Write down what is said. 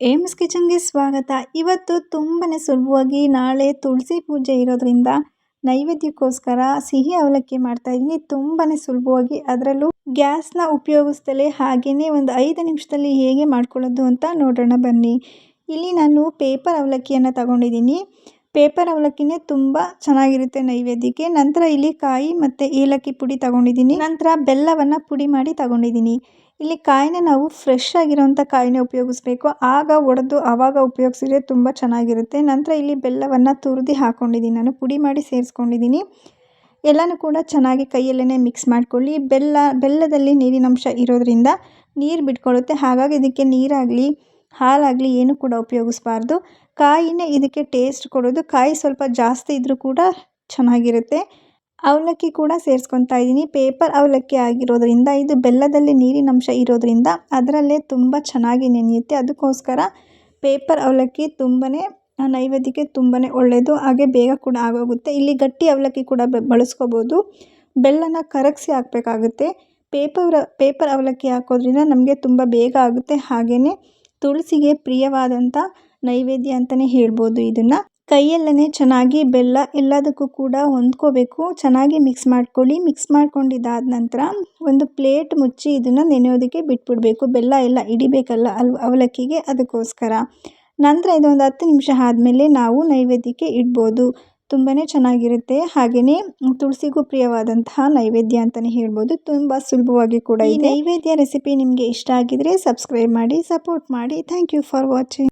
AIIMS ಕಿಚನ್ಗೆ ಸ್ವಾಗತ. ಇವತ್ತು ತುಂಬಾ ಸುಲಭವಾಗಿ ನಾಳೆ ತುಳಸಿ ಪೂಜೆ ಇರೋದ್ರಿಂದ ನೈವೇದ್ಯಕ್ಕೋಸ್ಕರ ಸಿಹಿ ಅವಲಕ್ಕಿ ಮಾಡ್ತಾ ಇದ್ದೀನಿ. ತುಂಬಾ ಸುಲಭವಾಗಿ ಅದರಲ್ಲೂ ಗ್ಯಾಸ್ನ ಉಪಯೋಗಿಸ್ದಲೇ ಹಾಗೆಯೇ ಒಂದು ಐದು ನಿಮಿಷದಲ್ಲಿ ಹೇಗೆ ಮಾಡ್ಕೊಳ್ಳೋದು ಅಂತ ನೋಡೋಣ ಬನ್ನಿ. ಇಲ್ಲಿ ನಾನು ಪೇಪರ್ ಅವಲಕ್ಕಿಯನ್ನು ತಗೊಂಡಿದ್ದೀನಿ. ಪೇಪರ್ ಅವಲಕ್ಕಿನೇ ತುಂಬ ಚೆನ್ನಾಗಿರುತ್ತೆ ನೈವೇದ್ಯಕ್ಕೆ. ನಂತರ ಇಲ್ಲಿ ಕಾಯಿ ಮತ್ತು ಏಲಕ್ಕಿ ಪುಡಿ ತಗೊಂಡಿದ್ದೀನಿ. ನಂತರ ಬೆಲ್ಲವನ್ನು ಪುಡಿ ಮಾಡಿ ತಗೊಂಡಿದ್ದೀನಿ. ಇಲ್ಲಿ ಕಾಯಿನ ನಾವು ಫ್ರೆಶ್ ಆಗಿರೋಂಥ ಕಾಯಿನ ಉಪಯೋಗಿಸ್ಬೇಕು. ಆಗ ಒಡೆದು ಆವಾಗ ಉಪಯೋಗಿಸಿದ್ರೆ ತುಂಬ ಚೆನ್ನಾಗಿರುತ್ತೆ. ನಂತರ ಇಲ್ಲಿ ಬೆಲ್ಲವನ್ನು ತುರಿದು ಹಾಕ್ಕೊಂಡಿದ್ದೀನಿ ನಾನು ಪುಡಿ ಮಾಡಿ ಸೇರಿಸ್ಕೊಂಡಿದ್ದೀನಿ. ಎಲ್ಲನೂ ಕೂಡ ಚೆನ್ನಾಗಿ ಕೈಯಲ್ಲೇ ಮಿಕ್ಸ್ ಮಾಡ್ಕೊಳ್ಳಿ. ಬೆಲ್ಲ, ಬೆಲ್ಲದಲ್ಲಿ ನೀರಿನಂಶ ಇರೋದ್ರಿಂದ ನೀರು ಬಿಟ್ಕೊಳ್ಳುತ್ತೆ. ಹಾಗಾಗಿ ಇದಕ್ಕೆ ನೀರಾಗಲಿ. ಹಾಲಾಗಲಿ ಏನು ಕೂಡ ಉಪಯೋಗಿಸ್ಬಾರ್ದು. ಕಾಯಿನೇ ಇದಕ್ಕೆ ಟೇಸ್ಟ್ ಕೊಡೋದು. ಕಾಯಿ ಸ್ವಲ್ಪ ಜಾಸ್ತಿ ಇದ್ದರೂ ಕೂಡ ಚೆನ್ನಾಗಿರುತ್ತೆ. ಅವಲಕ್ಕಿ ಕೂಡ ಸೇರಿಸ್ಕೊತಾ ಇದ್ದೀನಿ ಪೇಪರ್ ಅವಲಕ್ಕಿ ಆಗಿರೋದ್ರಿಂದ, ಇದು ಬೆಲ್ಲದಲ್ಲಿ ನೀರಿನಂಶ ಇರೋದ್ರಿಂದ ಅದರಲ್ಲೇ ತುಂಬ ಚೆನ್ನಾಗಿ ನೆನೆಯುತ್ತೆ. ಅದಕ್ಕೋಸ್ಕರ ಪೇಪರ್ ಅವಲಕ್ಕಿ ತುಂಬಾ ನೈವೇದ್ಯಕ್ಕೆ ತುಂಬಾ ಒಳ್ಳೆಯದು ಹಾಗೆ ಬೇಗ ಕೂಡ ಆಗೋಗುತ್ತೆ. ಇಲ್ಲಿ ಗಟ್ಟಿ ಅವಲಕ್ಕಿ ಕೂಡ ಬಳಸ್ಕೋಬೋದು. ಬೆಲ್ಲನ ಕರಗಿಸಿ ಹಾಕಬೇಕಾಗುತ್ತೆ. ಪೇಪರ್ ಪೇಪರ್ ಅವಲಕ್ಕಿ ಹಾಕೋದ್ರಿಂದ ನಮಗೆ ತುಂಬ ಬೇಗ ಆಗುತ್ತೆ. ಹಾಗೆಯೇ ತುಳಸಿಗೆ ಪ್ರಿಯವಾದಂಥ ನೈವೇದ್ಯ ಅಂತಲೇ ಹೇಳ್ಬೋದು ಇದನ್ನು. ಕೈಯಲ್ಲೇ ಚೆನ್ನಾಗಿ ಬೆಲ್ಲ ಎಲ್ಲದಕ್ಕೂ ಕೂಡ ಹೊಂದ್ಕೋಬೇಕು. ಚೆನ್ನಾಗಿ ಮಿಕ್ಸ್ ಮಾಡ್ಕೊಳ್ಳಿ. ಮಿಕ್ಸ್ ಮಾಡ್ಕೊಂಡಿದ್ದಾದ ನಂತರ ಒಂದು ಪ್ಲೇಟ್ ಮುಚ್ಚಿ ಇದನ್ನು ನೆನೆಯೋದಕ್ಕೆ ಬಿಟ್ಬಿಡಬೇಕು. ಬೆಲ್ಲ ಎಲ್ಲ ಇಡಿಬೇಕಲ್ಲ ಅಲ್, ಅವಲಕ್ಕಿಗೆ ಅದಕ್ಕೋಸ್ಕರ. ನಂತರ ಇದೊಂದು ಹತ್ತು ನಿಮಿಷ ಆದಮೇಲೆ ನಾವು ನೈವೇದ್ಯಕ್ಕೆ ಇಡ್ಬೋದು. ತುಂಬಾ ಚೆನ್ನಾಗಿರುತ್ತೆ. ಹಾಗೆಯೇ ತುಳಸಿಗೂ ಪ್ರಿಯವಾದಂತಹ ನೈವೇದ್ಯ ಅಂತಲೇ ಹೇಳ್ಬೋದು. ತುಂಬ ಸುಲಭವಾಗಿ ಕೂಡ ಈ ನೈವೇದ್ಯ ರೆಸಿಪಿ ನಿಮಗೆ ಇಷ್ಟ ಆಗಿದ್ರೆ ಸಬ್ಸ್ಕ್ರೈಬ್ ಮಾಡಿ ಸಪೋರ್ಟ್ ಮಾಡಿ. Thank you for watching.